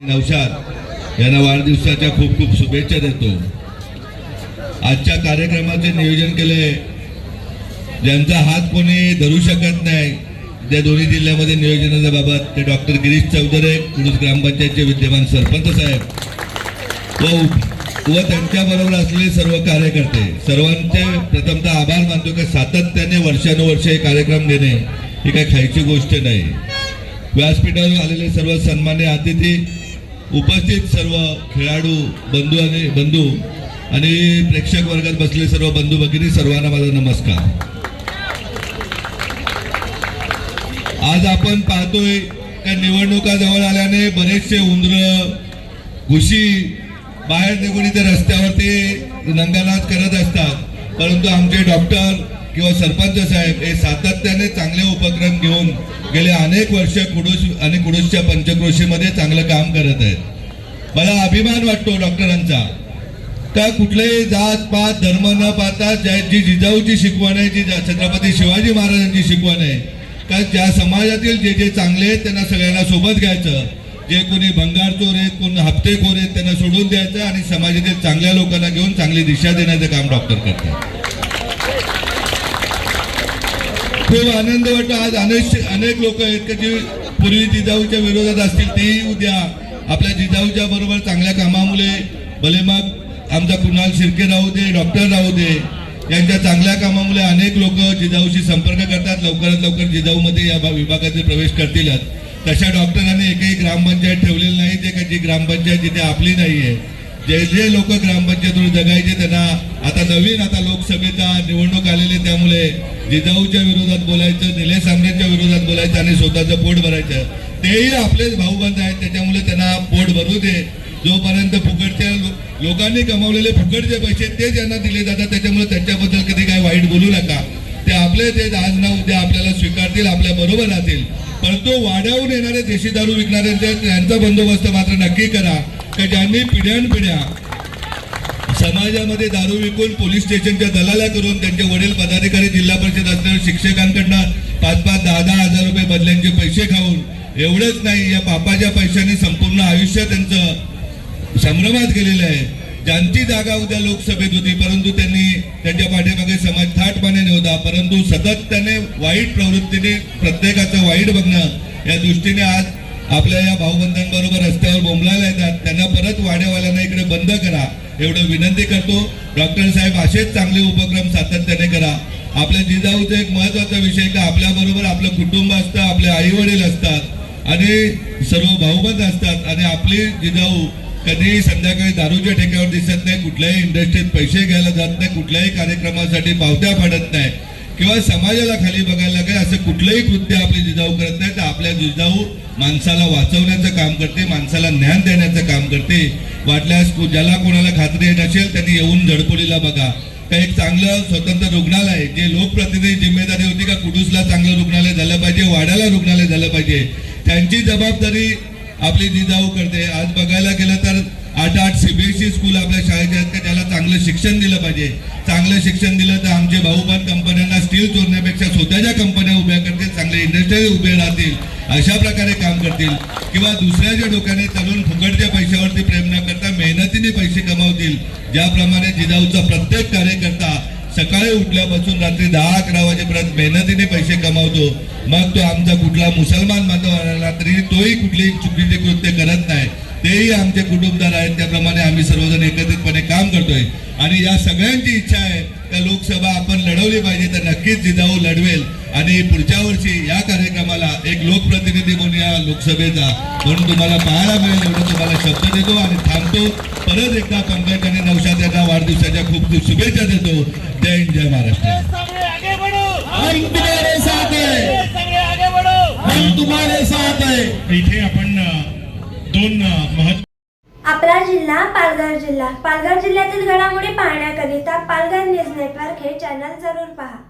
नवशाद यांना वाढदिवसाच्या खूप खूप शुभेच्छा देतो. आजच्या कार्यक्रमाचे नियोजन केले ज्यांचा हात कोणी धरू शकत नाही त्या दोन्ही जिल्ह्यामध्ये नियोजनाच्या बाबत ते डॉक्टर गिरीश चौधरी कुडूस ग्रामपंचायतचे विद्यमान सरपंच साहेब व व त्यांच्या बरोबर असलेले सर्व कार्यकर्ते. सर्वांचे प्रथमतः आभार मानतो की सातत्याने वर्षानुवर्ष हे कार्यक्रम देणे ही काही खायची गोष्ट नाही. व्यासपीठावर आलेले सर्व सन्मान्य अतिथी उपस्थित सर्व खेळाडू बंधू आणि बंधू आणि प्रेक्षक वर्गात बसले सर्व बंधू भगिनी सर्वांना माझा नमस्कार. आज आपण पाहतोय का निवडणुका जवळ आल्याने बरेचसे उंदर घुशी बाहेर निघून इथे रस्त्यावरती नंगानाच करत असतात. परंतु आमचे डॉक्टर किंवा सरपंच साहेब हे सातत्याने चांगले उपक्रम घेऊन गेले अनेक वर्ष कुडूस आणि कुडूसच्या पंचक्रोशीमध्ये चांगलं काम करत आहेत. मला अभिमान वाटतो डॉक्टरांचा. का कुठलेही जात पात धर्म न पाहता ज्या जी जिजाऊची शिकवण आहे जी छत्रपती शिवाजी महाराजांची शिकवण आहे का ज्या समाजातील जे जे चांगले आहेत त्यांना सगळ्यांना सोबत घ्यायचं. जे कोणी भंगार चोर आहेत कोण हप्तेखोर आहेत त्यांना सोडून द्यायचं आणि समाजातील चांगल्या लोकांना घेऊन चांगली दिशा देण्याचं काम डॉक्टर करतात. खूप आनंद वाटतो. आज अनेक अनेक लोक आहेत का जे पूर्वी जिजाऊच्या विरोधात असतील तेही उद्या आपल्या जिजाऊच्या बरोबर चांगल्या कामामुळे भले मग आमचा कुणाल शिर्के राहू दे डॉक्टर राहू दे यांच्या चांगल्या कामामुळे अनेक लोक जिजाऊशी संपर्क करतात. लवकरात लवकर जिजाऊमध्ये या विभागाचे प्रवेश करतीलच तशा डॉक्टरांनी एकही ग्रामपंचायत ठेवलेली नाही ते का जी ग्रामपंचायत जिथे आपली नाहीये. जे जे लोक ग्रामपंचायतीवर जगायचे त्यांना आता नवीन आता लोकसभेचा निवडणूक आलेली त्यामुळे जिजाऊच्या विरोधात बोलायचं निलेश सामनेच्या विरोधात बोलायचं आणि स्वतःचं पोट भरायचं तेही आपलेच भाऊबंद आहेत. त्याच्यामुळे त्यांना पोट भरू दे. जोपर्यंत फुकटच्या लोकांनी कमावलेले फुकटचे पैसे ते ज्यांना दिले जातात त्याच्यामुळे त्यांच्याबद्दल कधी काही वाईट बोलू नका. ते आपले ते आज ना उद्या आपल्याला स्वीकारतील आपल्या बरोबर राहतील. परंतु वाड्याहून येणारे देशी दारू विकणारे त्यांचा बंदोबस्त मात्र नक्की करा. का ज्यांनी पिढ्यानपिढ्या समाजामध्ये दारू विकून पोलीस स्टेशनच्या दलाला करून त्यांचे वडील पदाधिकारी जिल्हा परिषद असणाऱ्या शिक्षकांकडनं पाच पाच दहा दहा हजार रुपये बदल्यांचे पैसे खाऊन एवढंच नाही या पापाच्या पैशाने संपूर्ण आयुष्य त्यांचं संभ्रमात गेलेलं आहे. ज्यांची जागा उद्या लोकसभेत होती परंतु त्यांनी त्यांच्या पाठीमागे समाज थाटपणाने होता. परंतु सतत त्याने वाईट प्रवृत्तीने प्रत्येकाचं वाईट बघणं या दृष्टीने आज आपल्या या भाऊबंधांबरोबर रस्त्यावर बोंबलायला येतात. त्यांना परत वाड्यावाल्यांना इकडे बंद करा. एवढं विनंती करतो. डॉक्टर साहेब असेच चांगले उपक्रम सातत्याने करा. आपल्या जिजाऊचा एक महत्त्वाचा विषय का? आपल्या बरोबर आपलं कुटुंब असतं आपले आई वडील असतात आणि सर्व भाऊबंद असतात आणि आपली जिजाऊ कधीही संध्याकाळी दारूच्या ठेक्यावर दिसत नाही कुठल्याही इंडस्ट्रीत पैसे घ्यायला जात नाही कुठल्याही कार्यक्रमासाठी पावत्या पडत नाही. किंवा समाजाला खाली बघायला लागेल असं कुठलंही कृत्य आपली जिजाऊ करत नाही तर आपल्या जिजाऊ माणसाला वाचवण्याचं काम करते माणसाला ज्ञान देण्याचं काम करते. वाटल्यास ज्याला कोणाला खात्री नसेल त्यांनी येऊन झडपोलीला बघा. का एक चांगलं स्वतंत्र रुग्णालय जे लोकप्रतिनिधी जिम्मेदारी होती का कुडूसला चांगलं रुग्णालय झालं पाहिजे वाड्याला रुग्णालय झालं पाहिजे. त्यांची जबाबदारी आपली जिजाऊ करते. आज बघायला गेलं तर आठ आठ सीबीएसई स्कूल आपल्या शाळेचे आहेत का? त्याला चांगलं शिक्षण दिलं पाहिजे. चांगलं शिक्षण दिलं तर आमचे भाऊबंद कंपन्यांना स्टील चोरण्यापेक्षा स्वतःच्या कंपन्या उभ्या करतील चांगले इंडस्ट्री उभे राहतील अशा प्रकारे काम करतील. किंवा दुसऱ्याच्या डोक्याने तरुण फुकटच्या पैशावरती प्रेम न करता मेहनतीने पैसे कमावतील. ज्याप्रमाणे जिजाऊचा प्रत्येक कार्यकर्ता सकाळी उठल्यापासून रात्री दहा अकरा वाजेपर्यंत मेहनतीने पैसे कमावतो. मग तो आमचा कुठला मुसलमान बांधव आला तरी तोही कुठलीही चुकीचे कृत्य करत नाही. तेही आमचे कुटुंबदार आहेत त्याप्रमाणे आम्ही सर्वजण एकत्रितपणे काम करतोय. आणि या सगळ्यांची इच्छा आहे त्या लोकसभा आपण लढवली पाहिजे तर नक्कीच जिजाऊ लढवेल. आणि पुढच्या वर्षी या कार्यक्रमाला एक लोकप्रतिनिधी म्हणून या लोकसभेचा म्हणून तुम्हाला पाहायला मिळेल एवढं तुम्हाला शब्द देतो आणि थांबतो. परत एकदा पंकज आणि नौशाद यांना वाढदिवसाच्या खूप खूप शुभेच्छा देतो. जय हिंद जय महाराष्ट्र. है है। इथे आपण दोन महत्त्व आपला जिल्हा पालघर जिल्हा. पालघर जिल्ह्यातील घडामोडी पाहण्याकरिता पालघर न्यूज नेटवर्क हे चॅनल जरूर पहा.